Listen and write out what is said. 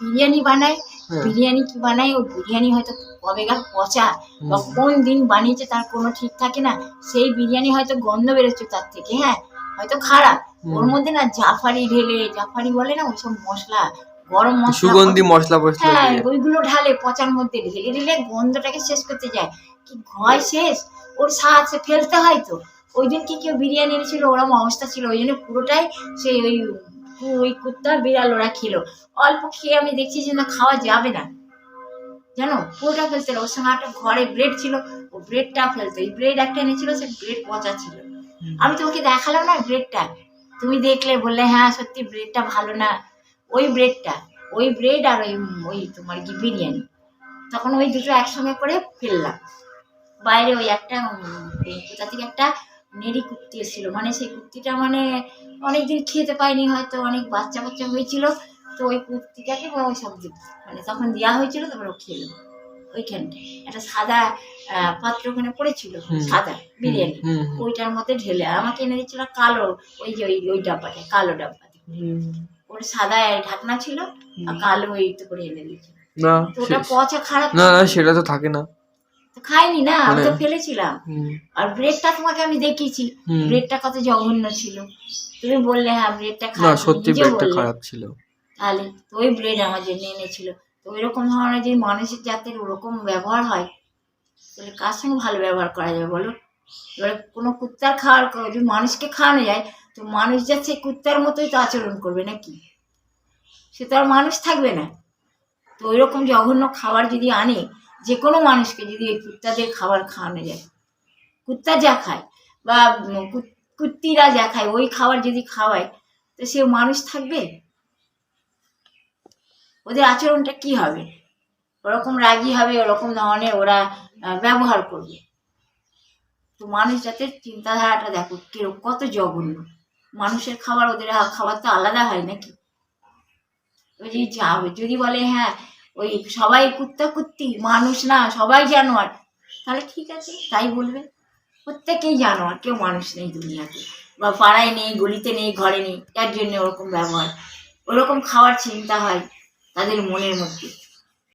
বিরিয়ানি বানায় হ্যাঁ। বিরিয়ানি কি বানায়? ও বিরিয়ানি হয়তো কবে কবেকার পচা। বা কোন দিন বানিয়েছে তার কোনো ঠিক থাকে না। সেই বিরিয়ানি হয়তো গন্ধ বেরোচ্ছে তার থেকে হ্যাঁ? হয়তো খারাপ। ওর মধ্যে না জাফারি ঢেলে জাফারি বলে না ওইসব মশলা গরম মশলা সুগন্ধি মশলা হ্যাঁ ওইগুলো ঢালে পচার মধ্যে ঢেলে ঢেলে গন্ধটাকে শেষ করতে যায়। কি ভয় শেষ? ওর স্বাদ সে ফেলতে হয় তো। ওই দিন কি কেউ বিরিয়ানি এনেছিল ওরম অবস্থা ছিল। ওই জন্য পুরোটাই সেই ওই ওই কুত্তা বিড়াল ওরা খেলো। অল্প খেয়ে আমি দেখছি যে না খাওয়া যাবে না। জানো? পুরোটা ফেলতে ওর সঙ্গে একটা ঘরে ব্রেড ছিল। ও ব্রেডটা ফেলতো। এই ব্রেড একটা এনেছিল সে ব্রেড পচা ছিল। আমি তোমাকে দেখালাম না ব্রেডটা। তুমি দেখলে বললে হ্যাঁ সত্যি ব্রেডটা ভালো না। ওই ব্রেডটা ওই ব্রেড আর ওই ওই তোমার কি বিরিয়ানি। তখন ওই দুটো একসঙ্গে করে ফেললাম। বাইরে ওই একটা কোথা থেকে একটা নেড়ি কুর্তি এসেছিল। মানে সেই কুর্তিটা মানে অনেকদিন খেতে পাইনি হয়তো অনেক বাচ্চা বাচ্চা হয়েছিল। তো ওই কুর্তিটাকে ওই সব মানে তখন দেওয়া হয়েছিল তারপর ও খেলো ওইখানটা একটা সাদা আহ, পাত্র ওখানে পড়েছিল সাদা বিরিয়ানি। ওইটার মধ্যে ঢেলে আমাকে এনে দিচ্ছিল কালো ওই যে ওই ওই ডাব্বাটা কালো ডাব্বাতে ওর সাদা ঢাকনা ছিল আর কালো ওই তো করে এনে দিয়েছিল। না পচা খারাপ না সেটা তো থাকে না। খাইনি না আমি তো মানে- ফেলেছিলাম আর ব্রেডটা তোমাকে আমি দেখিয়েছি ব্রেডটা কত জঘন্য ছিল। তুমি বললে হ্যাঁ ব্রেডটা খারাপ সত্যি ব্রেডটা খারাপ ছিল। তাহলে তো ওই ব্রেড আমার জন্য এনেছিল। তো এরকম ধরনের যে মানুষের জাতের ওরকম ব্যবহার হয় তাহলে কার সঙ্গে ভালো ব্যবহার করা যাবে বলো? এবার কোনো কুত্তার খাওয়ার যদি মানুষকে খাওয়ানো যায় তো মানুষ যা সেই কুত্তার মতোই তো আচরণ করবে নাকি? সে তো আর মানুষ থাকবে না। তো ওই রকম জঘন্য খাবার যদি আনে যে কোনো মানুষকে যদি ওই কুত্তাদের খাবার খাওয়ানো যায়। কুত্তা যা খায় বা কুত্তিরা যা খায়, ওই খাবার যদি খাওয়ায়, তো সে মানুষ থাকবে? ওদের আচরণটা কি হবে? ওরকম রাগী হবে, ওরকম ধরনের ওরা ব্যবহার করবে। তো মানুষ যাতে চিন্তাধারাটা দেখো কীরকম কত জঘন্য। মানুষের খাবার, ওদের খাবার তো আলাদা হয় নাকি? ওই যে যদি বলে হ্যাঁ ওই সবাই কুত্তা কুত্তি মানুষ না, সবাই জানোয়ার। তাহলে ঠিক আছে, তাই বলবে। প্রত্যেকেই জানোয়ার, কেউ মানুষ নেই দুনিয়াতে। বা পাড়ায় নেই, গলিতে নেই, ঘরে নেই তার জন্য ওরকম ব্যবহার। ওরকম খাওয়ার চিন্তা হয় তাদের মনের মধ্যে।